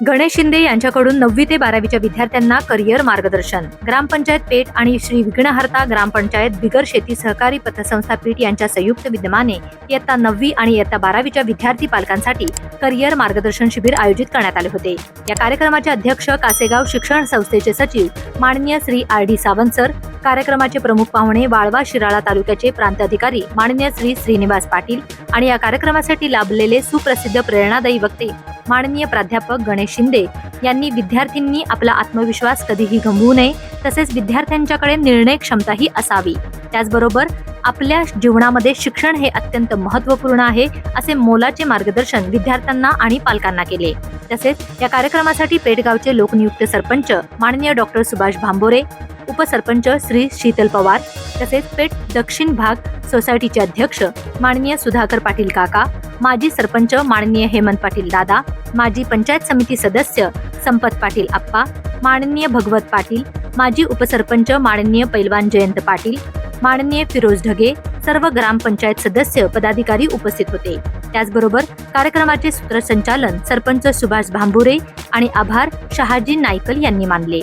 गणेश शिंदे यांच्याकडून नववी ते बारावीच्या विद्यार्थ्यांना करिअर मार्गदर्शन. ग्रामपंचायत पेठ आणि श्री विघ्नहर्ता ग्रामपंचायत बिगर शेती सहकारी पतसंस्था पीठ यांच्या संयुक्त विद्यमाने इयत्ता नववी आणि इयत्ता बारावीच्या विद्यार्थी पालकांसाठी करिअर मार्गदर्शन शिबिर आयोजित करण्यात आले होते. या कार्यक्रमाचे अध्यक्ष कासेगाव शिक्षण संस्थेचे सचिव माननीय Shri R D Sawant sir कार्यक्रमाचे प्रमुख पाहुणे वाळवा शिराळा तालुक्याचे प्रांत अधिकारी माननीय श्री श्रीनिवास पाटील आणि या कार्यक्रमासाठी लाभलेले सुप्रसिद्ध प्रेरणादायी वक्ते माननीय प्राध्यापक गणेश शिंदे यांनी विद्यार्थ्यांनी आपला आत्मविश्वास कधीही गमवू नये तसेच विद्यार्थ्यांच्याकडे निर्णय क्षमताही असावी. त्याचबरोबर आपल्या जीवनामध्ये शिक्षण हे अत्यंत महत्त्वपूर्ण आहे असे मोलाचे मार्गदर्शन विद्यार्थ्यांना आणि पालकांना केले. तसेच या कार्यक्रमासाठी पेटगावचे लोकनियुक्त सरपंच माननीय डॉक्टर सुभाष भांबोरे उपसरपंच श्री शीतल पवार तसेच पेठ दक्षिण भाग सोसायटीचे अध्यक्ष माननीय सुधाकर पाटील काका माजी सरपंच माननीय हेमंत पाटील दादा माजी पंचायत समिती सदस्य संपत पाटील आप्पा माननीय भगवत पाटील माजी उपसरपंच माननीय पैलवान जयंत पाटील माननीय फिरोज ढगे सर्व ग्रामपंचायत सदस्य पदाधिकारी उपस्थित होते. त्याचबरोबर कार्यक्रमाचे सूत्रसंचालन सरपंच सुभाष भांबुरे आणि आभार शहाजी नायकल यांनी मानले.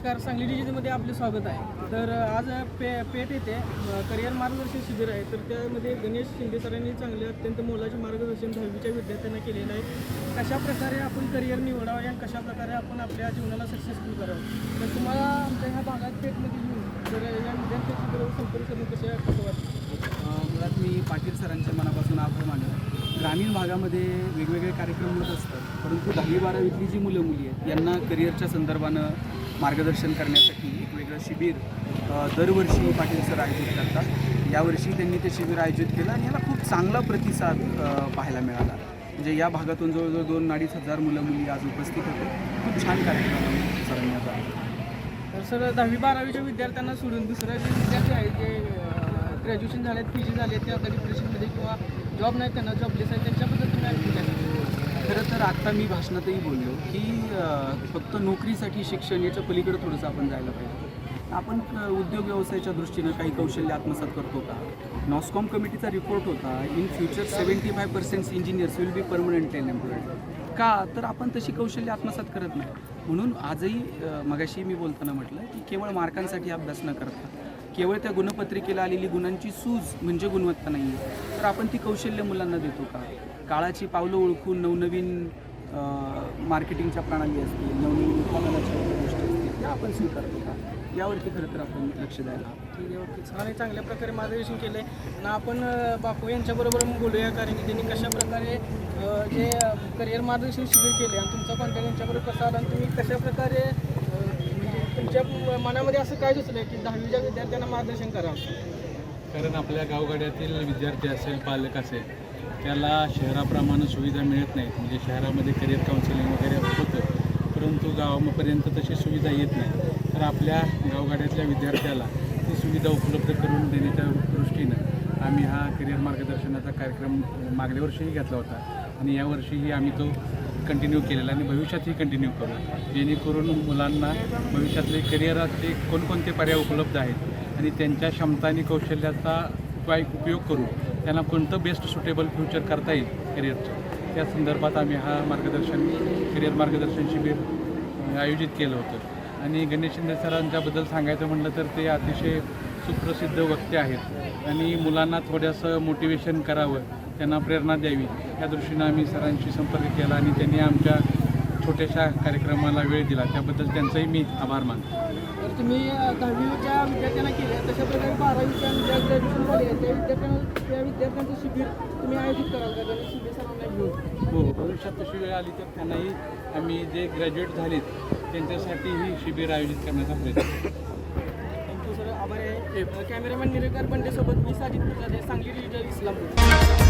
नमस्कार सांगली डिजिटलमध्ये आपले स्वागत आहे. तर आज पे पेठ येथे करिअर मार्गदर्शन शिबिर आहे. तर त्यामध्ये गणेश शिंदे सरांनी चांगले अत्यंत मोलाचे मार्गदर्शन दहावीच्या विद्यार्थ्यांना केलेलं आहे. कशा प्रकारे आपण करिअर निवडावं आणि कशा प्रकारे आपण आपल्या जीवनाला सक्सेसफुल करावं? तर तुम्हाला आमच्या ह्या भागात पेठमध्ये येऊन तर या विद्यार्थ्यांची संपर्क करून कशा कसं वाटतं? मुळात मी पाटील सरांच्या मनापासून आभार मानतो. ग्रामीण भागामध्ये वेगवेगळे कार्यक्रम होत असतात. परंतु दहावी बारावीतली जी मुलं मुली आहेत यांना करिअरच्या संदर्भानं मार्गदर्शन करण्यासाठी एक वेगळं शिबिर दरवर्षी पाटील सर आयोजित करतात. यावर्षी त्यांनी ते शिबिर आयोजित केलं आणि याला खूप चांगला प्रतिसाद पाहायला मिळाला. म्हणजे या भागातून जवळजवळ दोन अडीच हजार मुलं मुली आज उपस्थित होते. खूप छान कार्यक्रम सरांनी तर सर दहावी बारावीच्या विद्यार्थ्यांना सोडून दुसऱ्या जे विद्यार्थी आहेत जे ग्रॅज्युएशन झालेत पी जी झाले ते आता डिप्रेशनमध्ये किंवा जॉब नाही त्यांना जॉबलेस आहेत त्यांच्याबद्दल तुम्ही आणखी खरं तर आत्ता मी भाषणातही बोललो की फक्त नोकरीसाठी शिक्षण याच्या पलीकडे थोडंसं आपण जायला पाहिजे. आपण उद्योग व्यवसायाच्या दृष्टीनं काही कौशल्य आत्मसात करतो का? नॉस्कॉम कमिटीचा रिपोर्ट होता in future seventy five percent engineers will be permanent employed का? तर आपण तशी कौशल्य आत्मसात करत नाही. म्हणून आजही मगाशी मी बोलताना म्हटलं की केवळ मार्कांसाठी अभ्यास न करता केवळ त्या गुणपत्रिकेला आलेली गुणांची सूज म्हणजे गुणवत्ता नाही आहे तर आपण ती कौशल्य मुलांना देतो का? काळाची पावलं ओळखून नवनवीन मार्केटिंगच्या प्रणाली असतील नवनवीन उत्पादनाच्या गोष्टी असतील त्या आपण स्वीकारतो का? यावरती खरं तर आपण लक्ष द्यायला ठीक आहे ओके. छान आहे चांगल्या प्रकारे मार्गदर्शन केलं आहे आणि आपण बापू यांच्याबरोबर मग बोलूया कारण की त्यांनी कशा प्रकारे जे करिअर मार्गदर्शन शिबिर केले आणि तुमचा कॉन्टॅक्ट यांच्याबरोबर कसा आला आणि तुम्ही कशा प्रकारे तुमच्या मनामध्ये असं काय सुचलं की दहावीच्या विद्यार्थ्यांना मार्गदर्शन करावं कारण आपल्या गावगाड्यातील विद्यार्थी असेल पालक असेल त्याला शहराप्रमाणे सुविधा मिळत नाहीत. म्हणजे शहरामध्ये करिअर काउन्सिलिंग वगैरे होतं परंतु गावापर्यंत तशी सुविधा येत नाही. तर आपल्या गावगाड्यातल्या विद्यार्थ्याला ती सुविधा उपलब्ध करून देण्याच्या दृष्टीनं आम्ही हा करिअर मार्गदर्शनाचा कार्यक्रम मागल्या वर्षीही घेतला होता. आणि यावर्षीही आम्ही तो कंटिन्यू केलेला आणि भविष्यातही कंटिन्यू करू. जेणेकरून मुलांना भविष्यातले करिअराचे कोणकोणते पर्याय उपलब्ध आहेत आणि त्यांच्या क्षमता आणि कौशल्याचा उपाय उपयोग करून त्यांना कोणतं बेस्ट सुटेबल फ्युचर करता येईल करिअरचं त्या संदर्भात आम्ही हा मार्गदर्शन करिअर मार्गदर्शन शिबिर आयोजित केलं होतं. आणि गणेश शिंदे सरांच्याबद्दल सांगायचं म्हटलं तर ते अतिशय सुप्रसिद्ध वक्ते आहेत. आणि मुलांना थोडंसं मोटिवेशन करावं. त्यांना प्रेरणा द्यावी. या दृष्टीनं आम्ही सरांशी संपर्क केला आणि त्यांनी आमच्या छोट्याशा कार्यक्रमाला वेळ दिला. त्याबद्दल त्यांचाही मी आभार मानतो. तर तुम्ही दहावीच्या विद्यार्थ्यांना केले तशा प्रकारे बारावीच्या ज्या ग्रॅज्युएशन झाले त्या विद्यार्थ्यांना त्या विद्यार्थ्यांचं शिबिर तुम्ही आयोजित कराल का? गणेश शिंदे सरांना घेऊन हो भविष्यात तशी वेळ आली तर त्यांनाही आम्ही जे ग्रॅज्युएट झालेत त्यांच्यासाठी ही शिबिर आयोजित करण्याचा प्रयत्न. थँक्यू सर आभार आहे. कॅमेरामॅन निरेकर बंडेसोबत मी साजिद सांगली इस्लामपूर.